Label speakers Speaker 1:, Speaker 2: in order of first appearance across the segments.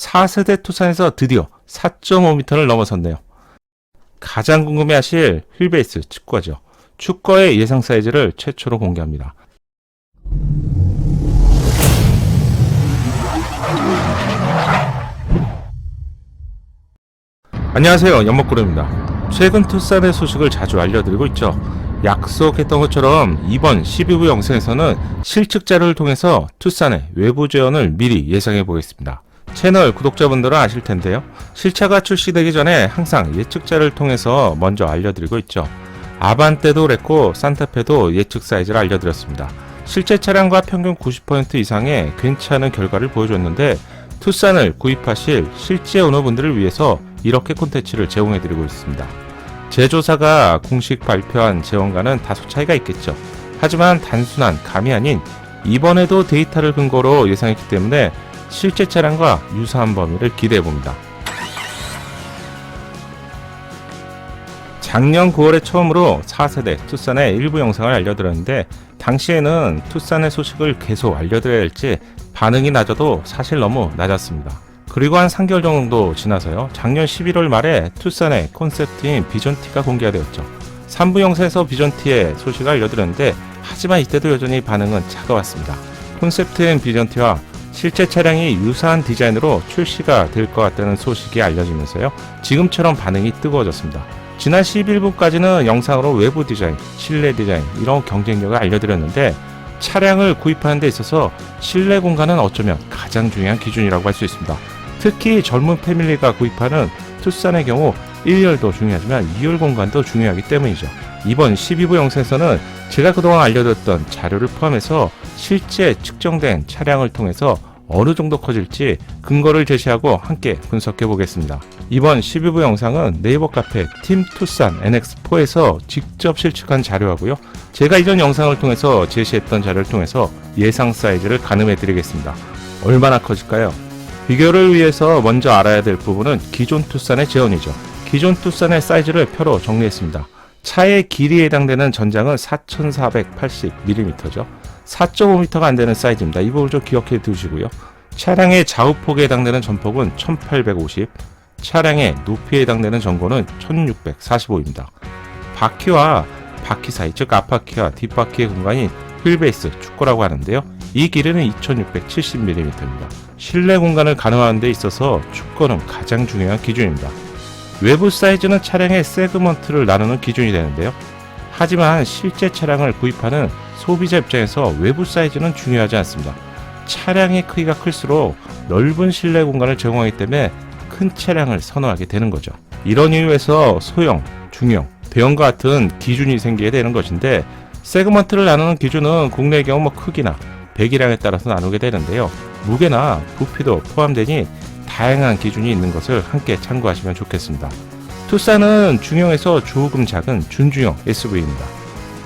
Speaker 1: 4세대 투싼에서 드디어 4.5m를 넘어섰네요. 가장 궁금해하실 휠베이스 축구죠. 축구의 예상 사이즈를 최초로 공개합니다. 안녕하세요. 연목구름입니다. 최근 투싼의 소식을 자주 알려드리고 있죠. 약속했던 것처럼 이번 12부 영상에서는 실측 자료를 통해서 투싼의 외부 재원을 미리 예상해 보겠습니다. 채널 구독자분들은 아실 텐데요. 실차가 출시되기 전에 항상 예측 자료를 통해서 먼저 알려드리고 있죠. 아반떼도 그랬고 산타페도 예측 사이즈를 알려드렸습니다. 실제 차량과 평균 90% 이상의 괜찮은 결과를 보여줬는데 투싼을 구입하실 실제 오너분들을 위해서 이렇게 콘텐츠를 제공해드리고 있습니다. 제조사가 공식 발표한 재원과는 다소 차이가 있겠죠. 하지만 단순한 감이 아닌 이번에도 데이터를 근거로 예상했기 때문에 실제 차량과 유사한 범위를 기대해 봅니다. 작년 9월에 처음으로 4세대 투싼의 일부 영상을 알려드렸는데 당시에는 투싼의 소식을 계속 알려드려야 할지 반응이 낮아도 사실 너무 낮았습니다. 그리고 한 3개월 정도 지나서요. 작년 11월 말에 투싼의 콘셉트인 비전티가 공개가 되었죠. 3부 영상에서 비전티의 소식을 알려드렸는데 하지만 이때도 여전히 반응은 차가웠습니다. 콘셉트인 비전티와 실제 차량이 유사한 디자인으로 출시가 될 것 같다는 소식이 알려지면서요. 지금처럼 반응이 뜨거워졌습니다. 지난 11분까지는 영상으로 외부 디자인, 실내 디자인 이런 경쟁력을 알려드렸는데 차량을 구입하는 데 있어서 실내 공간은 어쩌면 가장 중요한 기준이라고 할 수 있습니다. 특히 젊은 패밀리가 구입하는 투싼의 경우 1열도 중요하지만 2열 공간도 중요하기 때문이죠. 이번 12부 영상에서는 제가 그동안 알려드렸던 자료를 포함해서 실제 측정된 차량을 통해서 어느 정도 커질지 근거를 제시하고 함께 분석해 보겠습니다. 이번 12부 영상은 네이버 카페 팀 투싼 NX4에서 직접 실측한 자료하고요. 제가 이전 영상을 통해서 제시했던 자료를 통해서 예상 사이즈를 가늠해 드리겠습니다. 얼마나 커질까요? 비교를 위해서 먼저 알아야 될 부분은 기존 투싼의 재원이죠. 기존 투싼의 사이즈를 표로 정리했습니다. 차의 길이에 해당되는 전장은 4480mm죠. 4.5m가 안 되는 사이즈입니다. 이 부분을 좀 기억해 두시고요. 차량의 좌우폭에 해당되는 전폭은 1850, 차량의 높이에 해당되는 전고는 1645입니다. 바퀴와 바퀴 사이, 즉 앞바퀴와 뒷바퀴의 공간이 휠베이스 축구라고 하는데요. 이 길이는 2670mm입니다. 실내 공간을 가늠하는 데 있어서 축구는 가장 중요한 기준입니다. 외부 사이즈는 차량의 세그먼트를 나누는 기준이 되는데요. 하지만 실제 차량을 구입하는 소비자 입장에서 외부 사이즈는 중요하지 않습니다. 차량의 크기가 클수록 넓은 실내 공간을 제공하기 때문에 큰 차량을 선호하게 되는 거죠. 이런 이유에서 소형, 중형, 대형과 같은 기준이 생기게 되는 것인데 세그먼트를 나누는 기준은 국내의 경우 뭐 크기나 배기량에 따라서 나누게 되는데요. 무게나 부피도 포함되니 다양한 기준이 있는 것을 함께 참고하시면 좋겠습니다. 투싼은 중형에서 조금 작은 준중형 SUV입니다.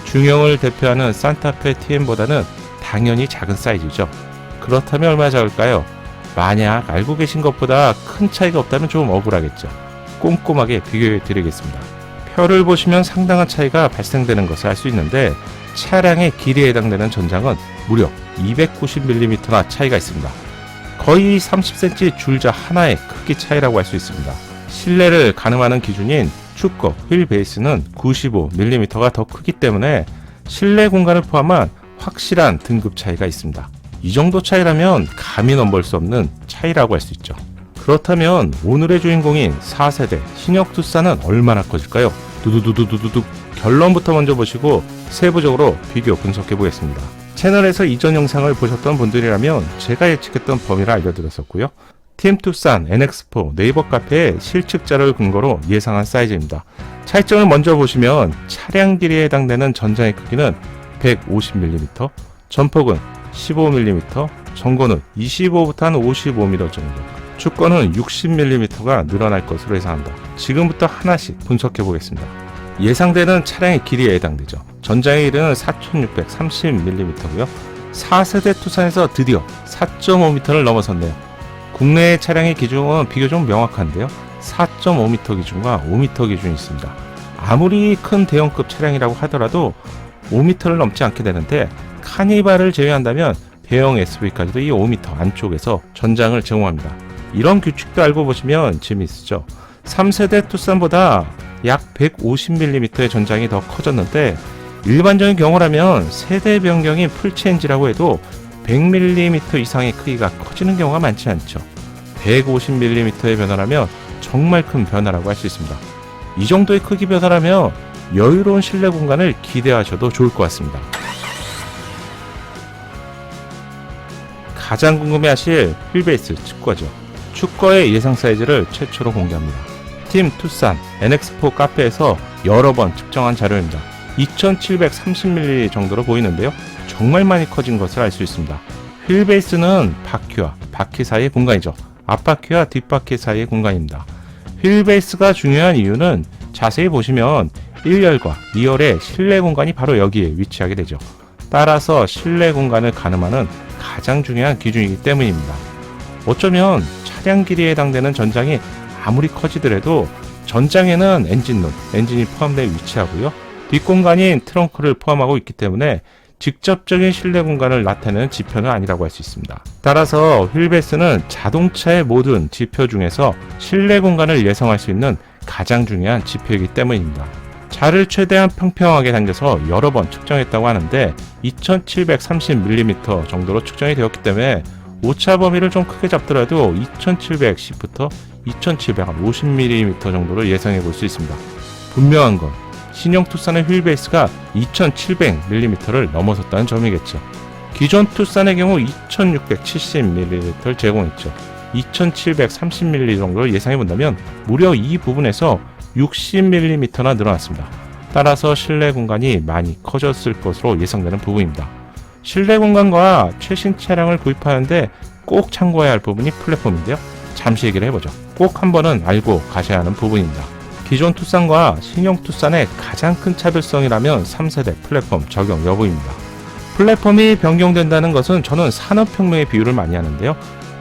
Speaker 1: 중형을 대표하는 산타페 TM보다는 당연히 작은 사이즈죠. 그렇다면 얼마나 작을까요? 만약 알고 계신 것보다 큰 차이가 없다면 좀 억울하겠죠. 꼼꼼하게 비교해 드리겠습니다. 표를 보시면 상당한 차이가 발생되는 것을 알 수 있는데 차량의 길이에 해당되는 전장은 무려 290mm나 차이가 있습니다. 거의 30cm 줄자 하나의 크기 차이라고 할 수 있습니다. 실내를 가늠하는 기준인 축거 휠 베이스는 95mm가 더 크기 때문에 실내 공간을 포함한 확실한 등급 차이가 있습니다. 이 정도 차이라면 감히 넘볼 수 없는 차이라고 할 수 있죠. 그렇다면 오늘의 주인공인 4세대 신형 투싼은 얼마나 커질까요? 두두두두두두 결론부터 먼저 보시고 세부적으로 비교 분석해 보겠습니다. 채널에서 이전 영상을 보셨던 분들이라면 제가 예측했던 범위를 알려드렸었고요. 팀 투싼 NX4 네이버 카페의 실측자를 근거로 예상한 사이즈입니다. 차이점을 먼저 보시면 차량 길이에 해당되는 전장의 크기는 150mm, 전폭은 15mm, 전고는 25부터 한 55mm 정도, 축거는 60mm가 늘어날 것으로 예상한다. 지금부터 하나씩 분석해 보겠습니다. 예상되는 차량의 길이에 해당되죠. 전장의 길이는 4630mm고요. 4세대 투싼에서 드디어 4.5m를 넘어섰네요. 국내 차량의 기준은 비교적 명확한데요. 4.5m 기준과 5m 기준이 있습니다. 아무리 큰 대형급 차량이라고 하더라도 5m를 넘지 않게 되는데 카니발을 제외한다면 대형 SUV까지도 이 5m 안쪽에서 전장을 제공합니다. 이런 규칙도 알고 보시면 재미있죠. 3세대 투싼보다 약 150mm의 전장이 더 커졌는데 일반적인 경우라면 세대 변경이 풀체인지라고 해도 100mm 이상의 크기가 커지는 경우가 많지 않죠. 150mm의 변화라면 정말 큰 변화라고 할 수 있습니다. 이 정도의 크기 변화라면 여유로운 실내 공간을 기대하셔도 좋을 것 같습니다. 가장 궁금해하실 휠베이스 축구죠. 축구의 예상 사이즈를 최초로 공개합니다. 팀 투싼 NX4 카페에서 여러 번 측정한 자료입니다. 2730mm 정도로 보이는데요. 정말 많이 커진 것을 알 수 있습니다. 휠베이스는 바퀴와 바퀴 사이의 공간이죠. 앞바퀴와 뒷바퀴 사이의 공간입니다. 휠베이스가 중요한 이유는 자세히 보시면 1열과 2열의 실내 공간이 바로 여기에 위치하게 되죠. 따라서 실내 공간을 가늠하는 가장 중요한 기준이기 때문입니다. 어쩌면 차량 길이에 해당되는 전장이 아무리 커지더라도 전장에는 엔진룸, 엔진이 포함되어 위치하고요. 뒷공간인 트렁크를 포함하고 있기 때문에 직접적인 실내 공간을 나타내는 지표는 아니라고 할 수 있습니다. 따라서 휠베이스는 자동차의 모든 지표 중에서 실내 공간을 예상할 수 있는 가장 중요한 지표이기 때문입니다. 차를 최대한 평평하게 당겨서 여러 번 측정했다고 하는데 2730mm 정도로 측정이 되었기 때문에 오차 범위를 좀 크게 잡더라도 2710부터 2750mm 정도로 예상해 볼 수 있습니다. 분명한 건 신형 투싼의 휠 베이스가 2700mm를 넘어섰다는 점이겠죠. 기존 투싼의 경우 2670mm를 제공했죠. 2730mm 정도를 예상해 본다면 무려 이 부분에서 60mm나 늘어났습니다. 따라서 실내 공간이 많이 커졌을 것으로 예상되는 부분입니다. 실내 공간과 최신 차량을 구입하는데 꼭 참고해야 할 부분이 플랫폼인데요. 잠시 얘기를 해보죠. 꼭 한 번은 알고 가셔야 하는 부분입니다. 기존 투싼과 신형 투싼의 가장 큰 차별성이라면 3세대 플랫폼 적용 여부입니다. 플랫폼이 변경된다는 것은 저는 산업혁명의 비유를 많이 하는데요.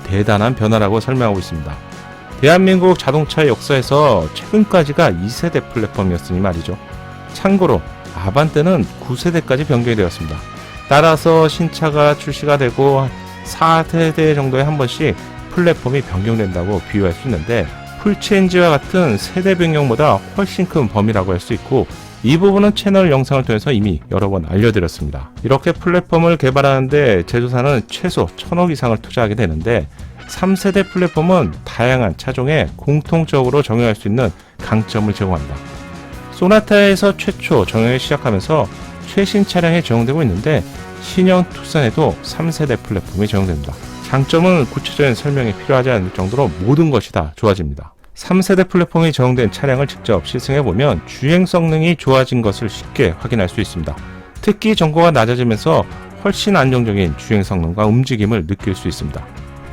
Speaker 1: 대단한 변화라고 설명하고 있습니다. 대한민국 자동차의 역사에서 최근까지가 2세대 플랫폼이었으니 말이죠. 참고로 아반떼는 9세대까지 변경이 되었습니다. 따라서 신차가 출시가 되고 4세대 정도에 한 번씩 플랫폼이 변경된다고 비유할 수 있는데 풀체인지와 같은 세대 변경보다 훨씬 큰 범위라고 할 수 있고 이 부분은 채널 영상을 통해서 이미 여러 번 알려드렸습니다. 이렇게 플랫폼을 개발하는데 제조사는 최소 1000억 이상을 투자하게 되는데 3세대 플랫폼은 다양한 차종에 공통적으로 적용할 수 있는 강점을 제공한다. 소나타에서 최초 적용을 시작하면서 최신 차량에 적용되고 있는데 신형 투싼에도 3세대 플랫폼이 적용됩니다. 장점은 구체적인 설명이 필요하지 않을 정도로 모든 것이 다 좋아집니다. 3세대 플랫폼이 적용된 차량을 직접 시승해보면 주행 성능이 좋아진 것을 쉽게 확인할 수 있습니다. 특히 전고가 낮아지면서 훨씬 안정적인 주행 성능과 움직임을 느낄 수 있습니다.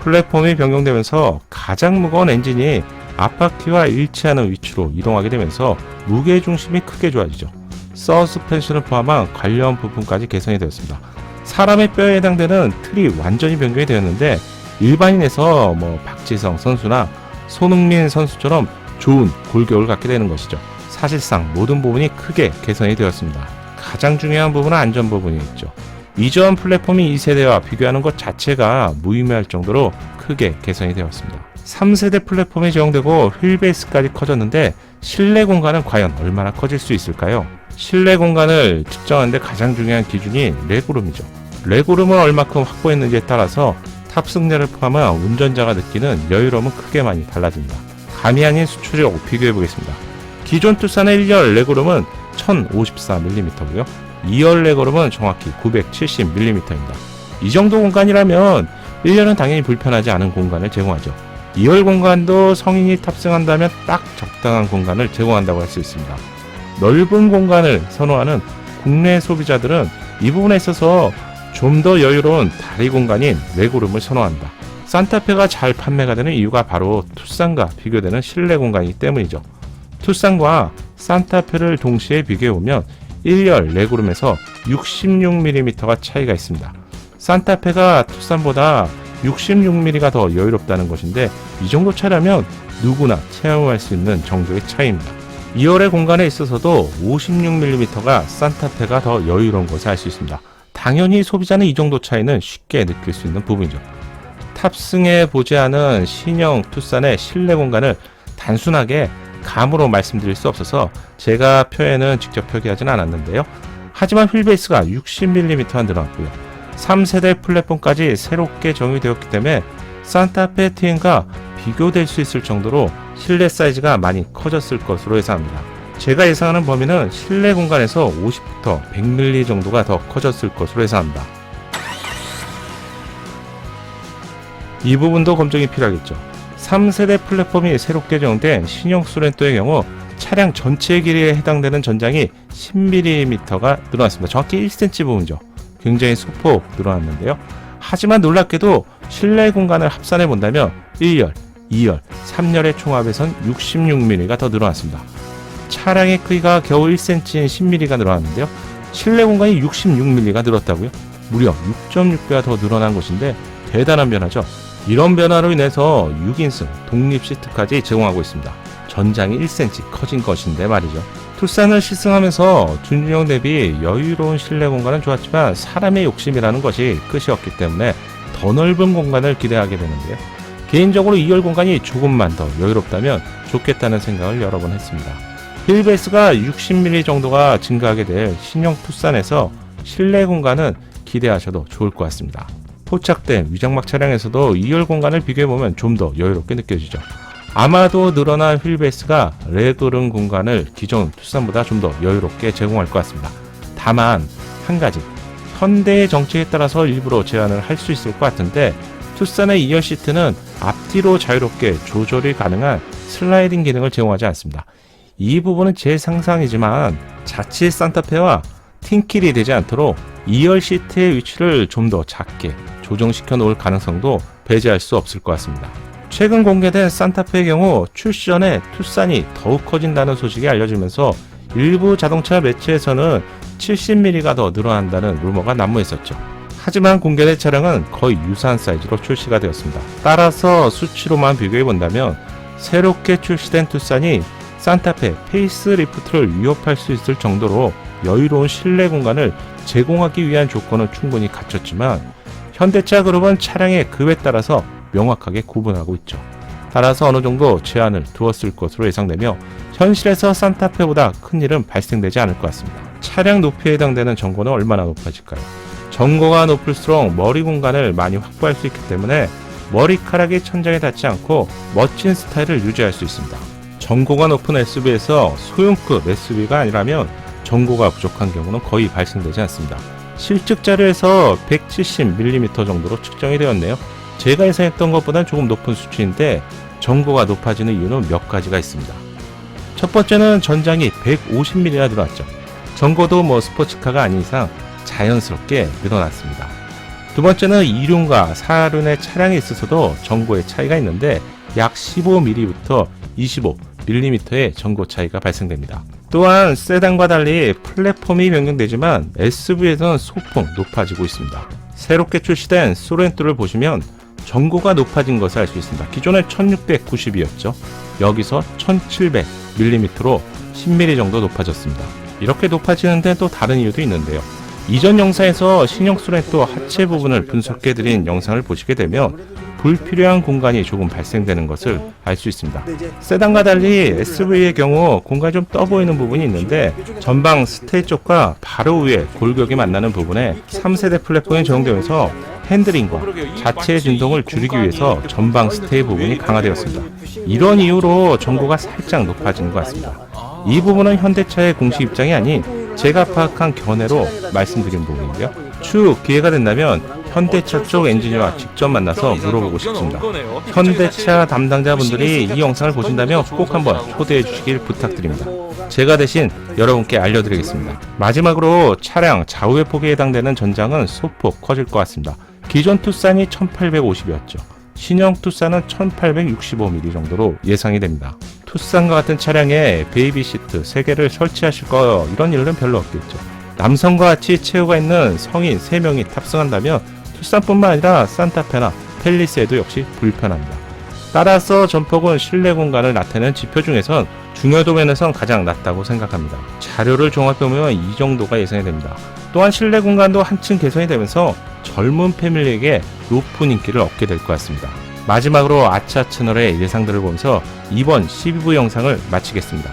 Speaker 1: 플랫폼이 변경되면서 가장 무거운 엔진이 앞바퀴와 일치하는 위치로 이동하게 되면서 무게 중심이 크게 좋아지죠. 서스펜션을 포함한 관련 부분까지 개선이 되었습니다. 사람의 뼈에 해당되는 틀이 완전히 변경이 되었는데 일반인에서 뭐 박지성 선수나 손흥민 선수처럼 좋은 골격을 갖게 되는 것이죠. 사실상 모든 부분이 크게 개선이 되었습니다. 가장 중요한 부분은 안전 부분이 있죠. 이전 플랫폼이 2세대와 비교하는 것 자체가 무의미할 정도로 크게 개선이 되었습니다. 3세대 플랫폼이 적용되고 휠베이스까지 커졌는데 실내 공간은 과연 얼마나 커질 수 있을까요? 실내 공간을 측정하는데 가장 중요한 기준이 레그룸이죠. 레그룸을 얼마큼 확보했는지에 따라서 탑승자를 포함한 운전자가 느끼는 여유로움은 크게 많이 달라집니다. 감이 아닌 수치를 비교해 보겠습니다. 기존 투싼의 1열 레그룸은 1054mm고요. 2열 레그룸은 정확히 970mm입니다. 이 정도 공간이라면 1열은 당연히 불편하지 않은 공간을 제공하죠. 2열 공간도 성인이 탑승한다면 딱 적당한 공간을 제공한다고 할 수 있습니다. 넓은 공간을 선호하는 국내 소비자들은 이 부분에 있어서 좀 더 여유로운 다리 공간인 레그룸을 선호한다. 산타페가 잘 판매가 되는 이유가 바로 투싼과 비교되는 실내 공간이기 때문이죠. 투싼과 산타페를 동시에 비교해보면 1열 레그룸에서 66mm가 차이가 있습니다. 산타페가 투싼보다 66mm가 더 여유롭다는 것인데 이 정도 차라면 누구나 체험할 수 있는 정도의 차이입니다. 2열의 공간에 있어서도 56mm가 산타페가 더 여유로운 것을 알 수 있습니다. 당연히 소비자는 이 정도 차이는 쉽게 느낄 수 있는 부분이죠. 탑승해 보지 않은 신형 투싼의 실내 공간을 단순하게 감으로 말씀드릴 수 없어서 제가 표에는 직접 표기하진 않았는데요. 하지만 휠베이스가 60mm가 늘어났고요. 3세대 플랫폼까지 새롭게 정의되었기 때문에 산타페 TN과 비교될 수 있을 정도로 실내 사이즈가 많이 커졌을 것으로 예상합니다. 제가 예상하는 범위는 실내 공간에서 50부터 100mm 정도가 더 커졌을 것으로 예상합니다. 이 부분도 검증이 필요하겠죠. 3세대 플랫폼이 새롭게 제공된 신형 소렌토의 경우 차량 전체 길이에 해당되는 전장이 10mm가 늘어났습니다. 정확히 1cm 부분이죠. 굉장히 소폭 늘어났는데요. 하지만 놀랍게도 실내 공간을 합산해 본다면 1열, 2열, 3열의 총합에선 66mm가 더 늘어났습니다. 차량의 크기가 겨우 1cm인 10mm가 늘어났는데요. 실내 공간이 66mm가 늘었다고요? 무려 6.6배가 더 늘어난 것인데 대단한 변화죠. 이런 변화로 인해서 6인승 독립 시트까지 제공하고 있습니다. 전장이 1cm 커진 것인데 말이죠. 투싼을 시승하면서 준준형 대비 여유로운 실내 공간은 좋았지만 사람의 욕심이라는 것이 끝이었기 때문에 더 넓은 공간을 기대하게 되는데요. 개인적으로 2열 공간이 조금만 더 여유롭다면 좋겠다는 생각을 여러 번 했습니다. 휠베이스가 60mm 정도가 증가하게 될 신형 투싼에서 실내 공간은 기대하셔도 좋을 것 같습니다. 포착된 위장막 차량에서도 2열 공간을 비교해보면 좀 더 여유롭게 느껴지죠. 아마도 늘어난 휠베이스가 레그룸 공간을 기존 투싼보다 좀 더 여유롭게 제공할 것 같습니다. 다만 한 가지 현대의 정책에 따라서 일부러 제한을 할 수 있을 것 같은데 투싼의 2열 시트는 앞뒤로 자유롭게 조절이 가능한 슬라이딩 기능을 제공하지 않습니다. 이 부분은 제 상상이지만 자칫 산타페와 팀킬이 되지 않도록 2열 시트의 위치를 좀 더 작게 조정시켜 놓을 가능성도 배제할 수 없을 것 같습니다. 최근 공개된 산타페의 경우 출시 전에 투싼이 더욱 커진다는 소식이 알려지면서 일부 자동차 매체에서는 70mm가 더 늘어난다는 루머가 난무했었죠. 하지만 공개된 차량은 거의 유사한 사이즈로 출시가 되었습니다. 따라서 수치로만 비교해 본다면 새롭게 출시된 투싼이 산타페 페이스 리프트를 위협할 수 있을 정도로 여유로운 실내 공간을 제공하기 위한 조건은 충분히 갖췄지만 현대차 그룹은 차량의 급에 따라서 명확하게 구분하고 있죠. 따라서 어느 정도 제한을 두었을 것으로 예상되며 현실에서 산타페보다 큰 일은 발생되지 않을 것 같습니다. 차량 높이에 해당되는 전고는 얼마나 높아질까요? 전고가 높을수록 머리 공간을 많이 확보할 수 있기 때문에 머리카락이 천장에 닿지 않고 멋진 스타일을 유지할 수 있습니다. 전고가 높은 SUV에서 소형급 SUV가 아니라면 전고가 부족한 경우는 거의 발생되지 않습니다. 실측 자료에서 170mm 정도로 측정이 되었네요. 제가 예상했던 것보다 조금 높은 수치인데 전고가 높아지는 이유는 몇 가지가 있습니다. 첫 번째는 전장이 150mm나 늘어났죠. 전고도 뭐 스포츠카가 아닌 이상 자연스럽게 늘어났습니다. 두 번째는 2륜과 4륜의 차량에 있어서도 전고의 차이가 있는데 약 15mm부터 25mm 의 전고 차이가 발생됩니다. 또한 세단과 달리 플랫폼이 변경되지만 SUV에서는 소폭 높아지고 있습니다. 새롭게 출시된 소렌토를 보시면 전고가 높아진 것을 알 수 있습니다. 기존에 1690이었죠. 여기서 1700mm로 10mm 정도 높아졌습니다. 이렇게 높아지는데 또 다른 이유도 있는데요. 이전 영상에서 신형 소렌토 하체 부분을 분석해드린 영상을 보시게 되면 불필요한 공간이 조금 발생되는 것을 알 수 있습니다. 세단과 달리 SUV의 경우 공간이 좀 떠 보이는 부분이 있는데 전방 스테이 쪽과 바로 위에 골격이 만나는 부분에 3세대 플랫폼이 적용되면서 핸들링과 자체의 진동을 줄이기 위해서 전방 스테이 부분이 강화되었습니다. 이런 이유로 전고가 살짝 높아지는 것 같습니다. 이 부분은 현대차의 공식 입장이 아닌 제가 파악한 견해로 말씀드린 부분인데요. 추후 기회가 된다면 현대차 쪽 엔지니어와 직접 만나서 물어보고 싶습니다. 현대차 담당자분들이 이 영상을 보신다면 꼭 한번 초대해 주시길 부탁드립니다. 제가 대신 여러분께 알려드리겠습니다. 마지막으로 차량 좌우의 폭에 해당되는 전장은 소폭 커질 것 같습니다. 기존 투싼이 1850이었죠. 신형 투싼은 1865mm 정도로 예상이 됩니다. 투싼과 같은 차량에 베이비 시트 3개를 설치하실 거 이런 일은 별로 없겠죠. 남성과 같이 체구가 있는 성인 3명이 탑승한다면 투싼뿐만 아니라 산타페나 펠리세도 역시 불편합니다. 따라서 전폭은 실내 공간을 나타내는 지표 중에선 중요도 면에선 가장 낮다고 생각합니다. 자료를 종합해보면 이 정도가 예상이 됩니다. 또한 실내 공간도 한층 개선이 되면서 젊은 패밀리에게 높은 인기를 얻게 될 것 같습니다. 마지막으로 아차 채널의 예상들을 보면서 이번 12부 영상을 마치겠습니다.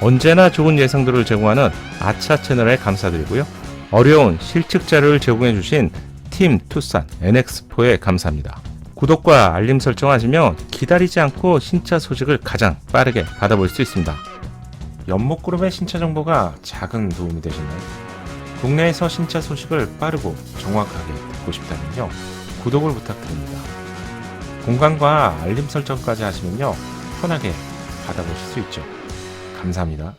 Speaker 1: 언제나 좋은 예상들을 제공하는 아차 채널에 감사드리고요. 어려운 실측 자료를 제공해 주신 팀 투싼 NX4에 감사합니다. 구독과 알림 설정하시면 기다리지 않고 신차 소식을 가장 빠르게 받아볼 수 있습니다. 연목그룹의 신차 정보가 작은 도움이 되셨나요? 국내에서 신차 소식을 빠르고 정확하게 듣고 싶다면요. 구독을 부탁드립니다. 공간과 알림 설정까지 하시면요. 편하게 받아보실 수 있죠. 감사합니다.